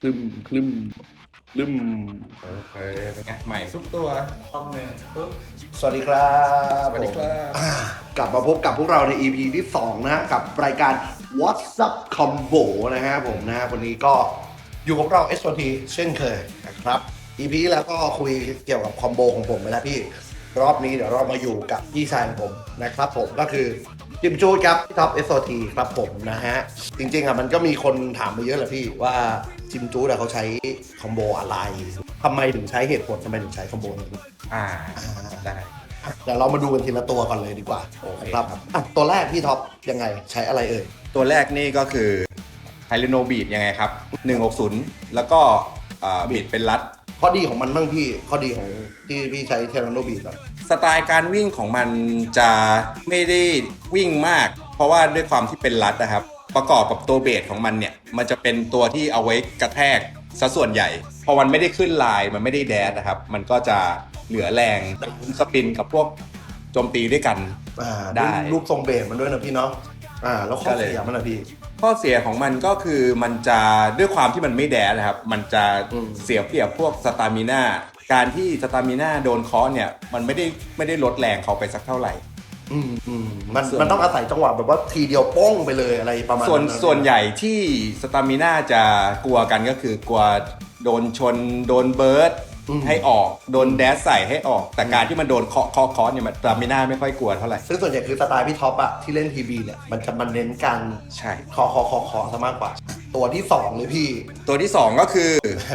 คลึมคลึมคลึมโอเคเป็นไงใหม่ทุกตัวห้องหนึ่งปุ๊บสวัสดีครับสวัสดีครับผมอ่ากลับมาพบกับพวกเราใน EP ที่ 2 นะฮะกับรายการ What's Up Combo นะฮะผมนะฮะวันนี้ก็อยู่กับเรา s อ t เช่นเคยนะครับ EP ที่แล้วก็คุยเกี่ยวกับคอมโบของผมไปแล้วพี่ รอบนี้เดี๋ยวเรามาอยู่กับพี่ชายของผมนะครับผมก็คือ จิมจูดครับพี่ท็อป SOT ครับผมนะฮะ จริงๆอะมันก็มีคนถามมาเยอะแหละพี่ว่าจิมจูดอะเขาใช้คอมโบอะไรทำไมถึงใช้เหตุผลทำไมถึงใช้คอมโบนี้อ่าได้ เดี๋ยวเรามาดูกันทีละตัวก่อนเลยดีกว่าโอเคครับ อะตัวแรกพี่ท็อปยังไงใช้อะไรเอ่ยตัวแรกนี่ก็คือไฮเ o โนบีดยังไงครับ 160 แล้วก็อ่าบีดเป็นรัด ข้อดีของมันบ้างพี่ข้อดีของที่พี่ใช้เทเลโนบีดอะ สไตล์การวิ่งของมันจะไม่ได้วิ่งมาก เพราะว่าด้วยความที่เป็นรัดนะครับ ประกอบกับตัวเบสของมันเนี่ย มันจะเป็นตัวที่เอาไว้กระแทกซะส่วนใหญ่ พอมันไม่ได้ขึ้นลายมันไม่ได้แดดนะครับ มันก็จะเหลือแรงสปินกับพวกโจมตีด้วยกัน อ่าได้รูปทรงเบสมันด้วยนะพี่เนาะอ่า แล้วข้อก็เลย เสียมันนะพี่ ข้อเสียของมันก็คือมันจะด้วยความที่มันไม่แดดนะครับ มันจะอืม เสียเปรียบพวกสตามิน่า การที่สตามิน่าโดนเคอเนี่ยมันไม่ได้ไม่ได้ลดแรงเขาไปสักเท่าไหร่อืมอืมมันส่วนมันต้องอาศัยจังหวะแบบว่าทีเดียวโป้งไปเลยอะไรประมาณส่วนนะส่วนใหญ่ที่สตามิน่าจะกลัวกันก็คือกลัวโดนชนโดนเบิร์ดให้ออกโดนแดดใส่ให้ออก แต่การที่มันโดนเคาะเคาะเคาะเนี่ยมันสตามิน่าไม่ค่อยกลัวเท่าไหร่ซึ่งส่วนใหญ่คือสไตล์พี่ท็อปอะที่เล่นทีบีเนี่ยมันจะมันเน้นการใช่คอคอคอคอซะมากกว่าตัวที่สองเลยพี่ตัวที่ 2 ก็คือ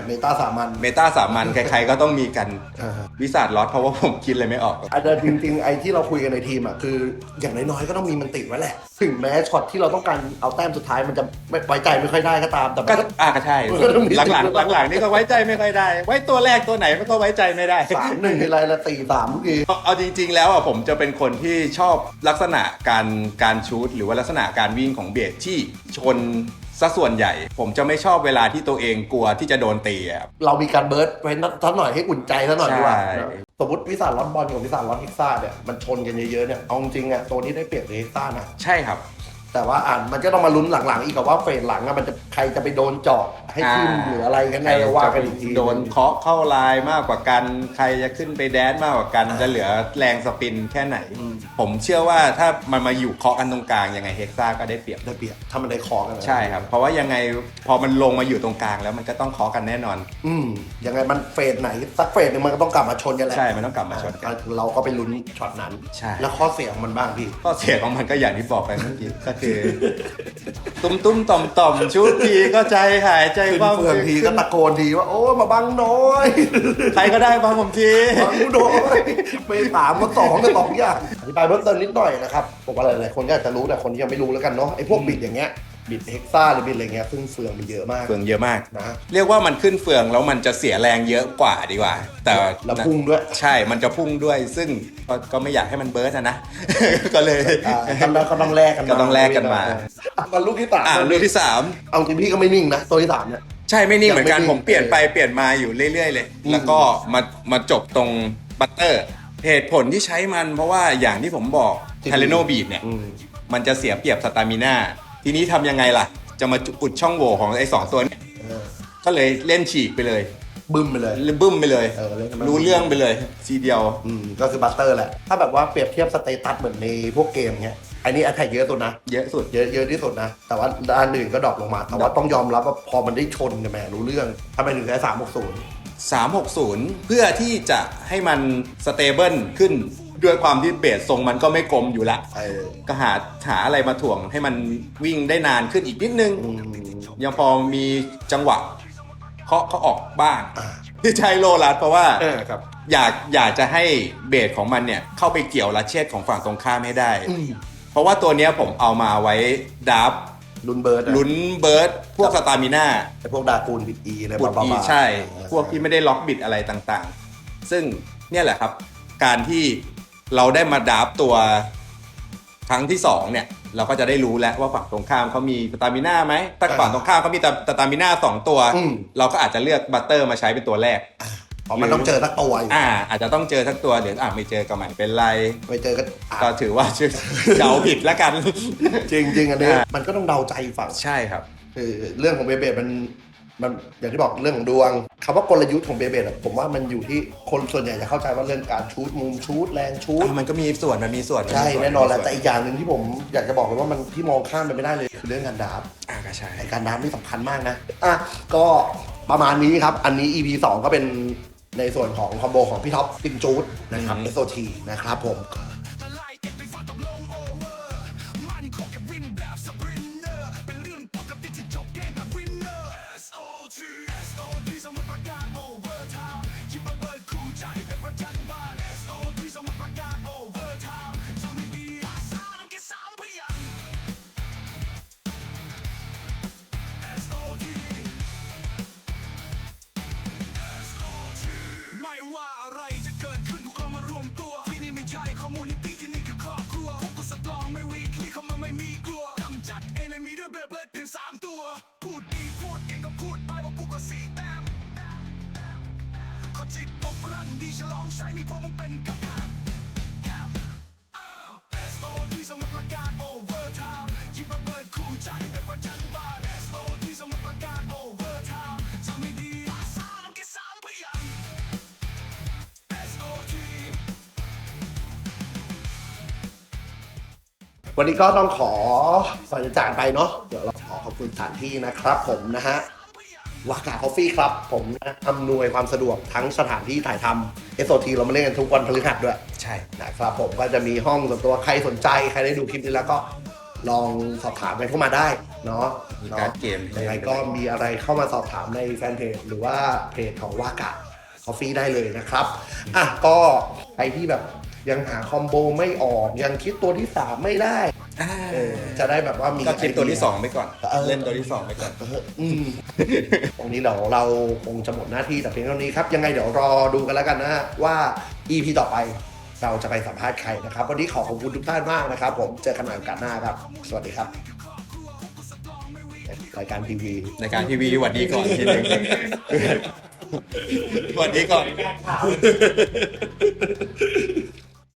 เมตาสามัญเมตาสามัญใครๆก็ต้องมีกันอ่า วิสาดลอตเพราะว่าผมคิดเลยไม่ออก อาจจะจริงๆ ไอ้ที่เราคุยกันในทีมอะคืออย่างน้อยๆ ก็ต้องมีมันติดไว้แหละ ถึงแม้ช็อตที่เราต้องการเอาแต้มสุดท้ายมันจะไม่ไว้ใจไม่ค่อยได้ก็ตามแต่มันก็ก็ อ่าก็ใช่มันก็ต้องมี หลังๆหลังๆนี่ก็ไว้ใจไม่ค่อยได้ ไว้ตัวแรกตัวไหนมันก็ไว้ใจไม่ได้ สามหนึ่งทีไรละสี่สามทุกทีเอาเอาจริง ๆ แล้วอะผมจะเป็นคนที่ชอบลักษณะการการชูตหรือว่าลักษณะการวิ่งของเบสที่ชน ซะส่วนใหญ่ ผมจะไม่ชอบเวลาที่ตัวเองกลัวที่จะโดนตีอะเรามีการเบิร์ดไว้สักหน่อยให้อุ่นใจสักหน่อยดีกว่าใช่สมมติวิสาลอนบอลกับวิสาลอนฮิกซ่าเนี่ยมันชนกันเยอะๆเนี่ยเอาจริงๆอะตัวนี้ได้เปรียบฮิกซ่านะใช่ครับ แต่ว่าอ่านมันก็ต้องมาลุ้นหลังๆ อีกกับว่าเฟสหลังอะมันจะใครจะไปโดนเจาะให้ขึ้นอ่าหรืออะไรกันแน่ว่ากันอีกทีโดนเคาะเข้าลายมากกว่ากัน ใครจะขึ้นไปแดนมากกว่ากันจะเหลือแรงสปินแค่ไหน ผมเชื่อว่าถ้ามันมาอยู่เคาะกันตรงกลางยังไงเฮกซ่าก็ได้เปรียบได้เปรียบถ้ามันได้คอกันนะใช่ครับเพราะว่ายังไงพอมันลงมาอยู่ตรงกลางแล้วมันก็ต้องเคาะกันแน่นอน อืมยังไงมันเฟสไหนสักเฟสหนึ่งมันก็ต้องกลับมาชนกันแหละใช่มันต้องกลับมาชนกันอ่าเราก็ไปลุ้นช็อตนั้นใช่แล้วข้อเสียของมันบ้างพี่ข้อเสียของมันก็อย่างที่บอกไปเมื่อกี้ก็คือ ตุ้มตุ้มต่อมต่อมชุดทีก็ใจหายใจขึ้นว่าเฟืองทีก็ตะโกนทีว่า โอ้ยมาบังน้อยใครก็ได้บ้างผมทีบังกูน้อยไม่สามก็สองก็สองอย่างอธิบายเพิ่มเติมนิดหน่อยนะครับผมว่าหลายๆคนก็อาจจะรู้แต่คนที่ยังไม่รู้แล้วกันเนาะไอ้พวกบิดอย่างเงี้ย บิดเฮกซ่าหรือบิดอะไรเงี้ยซึ่งเฟืองมันเยอะมาก เฟืองเยอะมาก นะ เรียกว่ามันขึ้นเฟืองแล้วมันจะเสียแรงเยอะกว่าดีกว่า แต่แล้วพุ่งด้วย ใช่มันจะพุ่งด้วย ซึ่งก็ก็ไม่อยากให้มันเบิร์ดนะนะ ก็เลย อ่าก็ต้องก็ต้องแลกกันมาก็ต้องแลกกันมา อะมาลูกที่สามอ่าลูกที่สาม เอาจริงพี่ก็ไม่นิ่งนะตัวที่สามเนี่ย ใช่ไม่นิ่งเหมือนกันยังไม่นิ่ง ผมเปลี่ยนไปเปลี่ยนมาอยู่เรื่อย ๆ เลยอืมแล้วก็มามาจบตรงบัตเตอร์เหตุผลที่ใช้มันเพราะว่าอย่างที่ผมบอกเทเลโนบีดเนี่ย อืม มันจะเสียเปรียบสตามิน่า ทีนี้ทำยังไงล่ะ จะมาอุดช่องโหว่ของไอ้สองตัวเนี้เออก็เลยเล่นฉีกไปเลยบึ้มไปเลย บึ้มไปเลย เออเล่นกันมา รู้เรื่องไปเลยทีเดียว อืมก็คือบัตเตอร์แหละ ถ้าแบบว่าเปรียบเทียบสเตตัสเหมือนในพวกเกมเงี้ยอันนี้อันแทกเยอะสุดนะ เยอะสุด เยอะเยอะที่สุดนะ แต่ว่าด้านอื่นก็ดรอปลงมา แต่ว่าต้องยอมรับว่าพอมันได้ชนกันแหมรู้เรื่องทำไมถึงได้สามหกศูนย์360 เพื่อที่จะให้มันสเตเบิลขึ้น ด้วยความที่เบสทรงมันก็ไม่กลมอยู่ละเออก็หาหาอะไรมาถ่วงให้มันวิ่งได้นานขึ้นอีกนิดนึง อืมยังพอมีจังหวะเคาะเขาออกบ้างอ่าที่ใช้โลลัดเพราะว่า เออครับ อยากอยากจะให้เบสของมันเนี่ยเข้าไปเกี่ยวลัดเชษของฝั่งตรงข้ามให้ได้ อืมเพราะว่าตัวเนี้ยผมเอามาไว้ดับลุนเบิร์ดอะลุ้นเบิร์ดพวกสตามิน่า ไอพวกดากูนบิดอีอะไรปุดบ้าอีๆใช่เออพวกที่ไม่ได้ล็อกบิดอะไรต่างๆ ซึ่งเนี่ยแหละครับ การที่ เราได้มาดับตัวครั้งที่สองเนี่ย เราก็จะได้รู้แล้วว่าฝั่งตรงข้ามเขามีสตามิน่าไหมถ้าฝั่งตรงข้ามเขามีสตามิน่าสองตัว อืม เราก็อาจจะเลือกบัตเตอร์มาใช้เป็นตัวแรก เพราะมันต้องเจอสักตัวอยู่อ่า อาจจะต้องเจอทั้งตัวเดี๋ยวอะไม่เจอก็ไม่เป็นไรไม่เจอก็อะก็ถือว่าเดาผิดแล้วกัน จริงจริงๆอันนี้อ่ามันก็ต้องเดาใจฝั่งใช่ครับ คือเรื่องของเบเบดมัน มันอย่างที่บอกเรื่องของดวงคำว่ากลยุทธ์ของเบเบดอะผมว่ามันอยู่ที่คนส่วนใหญ่จะเข้าใจว่าเรื่องการชูดมุมชูดแรงชูดอะมันก็มีส่วนมันมีส่วนมัใช่มีส่วแน่นอนแหละมีส่แต่อีกอย่างหนึ่งที่ผมอยากจะบอกเลยว่ามันที่มองข้ามไปไม่ได้เลยคือเรื่องการดราฟอะก็ใช่ไอการดราฟนี่สำคัญมากนะอะก็ประมาณนี้ครับ อันนี้ EP 2 ก็เป็นในส่วนของคอมโบของพี่ท็อปตินจูดนะครับ SOT นะครับผมไม่ ดีฉลองใช้มีพวกมึงเป็นกับดัก SOD สมัครประกาศ overtime ยิบระเบิดคู่ใจเป็นประจันบาน SOD สมัครประกาศ overtime ทำไม่ดีอาสาต้องแค่สามพยางค์ SOD วันนี้ก็ต้องขอก่อนจะจากไปเนาะเดี๋ยวเราขอขอบคุณสถานที่นะครับผมนะฮะ วากาคอฟฟี่ครับ ผมนะอำนวยความสะดวกทั้งสถานที่ถ่ายทำ SOT เรามาเล่นกันทุกวันพฤหัสด้วยใช่นะครับผมก็จะมีห้องส่วนตัวใครสนใจ ใครได้ดูคลิปนี้แล้วก็ลองสอบถามกันเข้ามาได้เนาะมีการ์ดเกมยังไงก็มีอะไรเข้ามาสอบถามในแฟนเพจหรือว่าเพจของวากาคอฟฟี่ได้เลยนะครับอะก็ใครที่แบบ ยังหาคอมโบไม่ออก ยังคิดตัวที่สามไม่ได้อ่าเออจะได้แบบว่ามีก็คิดตัวที่ไเยสองไปก่อนเออเล่นตัวที่สองไปก่อนเอออืมตรงนี้เดี๋ยวเราคงจะหมดหน้าที่แต่เพียงเท่านี้ครับ ยังไงเดี๋ยวรอดูกันแล้วกันนะฮะว่า EP ต่อไปเราจะไปสัมภาษณ์ใครนะครับ วันนี้ขอขอบคุณทุกท่านมากนะครับ ผมเจอกันใหม่โอกาสหน้าครับ สวัสดีครับรายการทีวีในการทีวีหวัดดีก่อนทีหนึ่งหวัดดีก่อน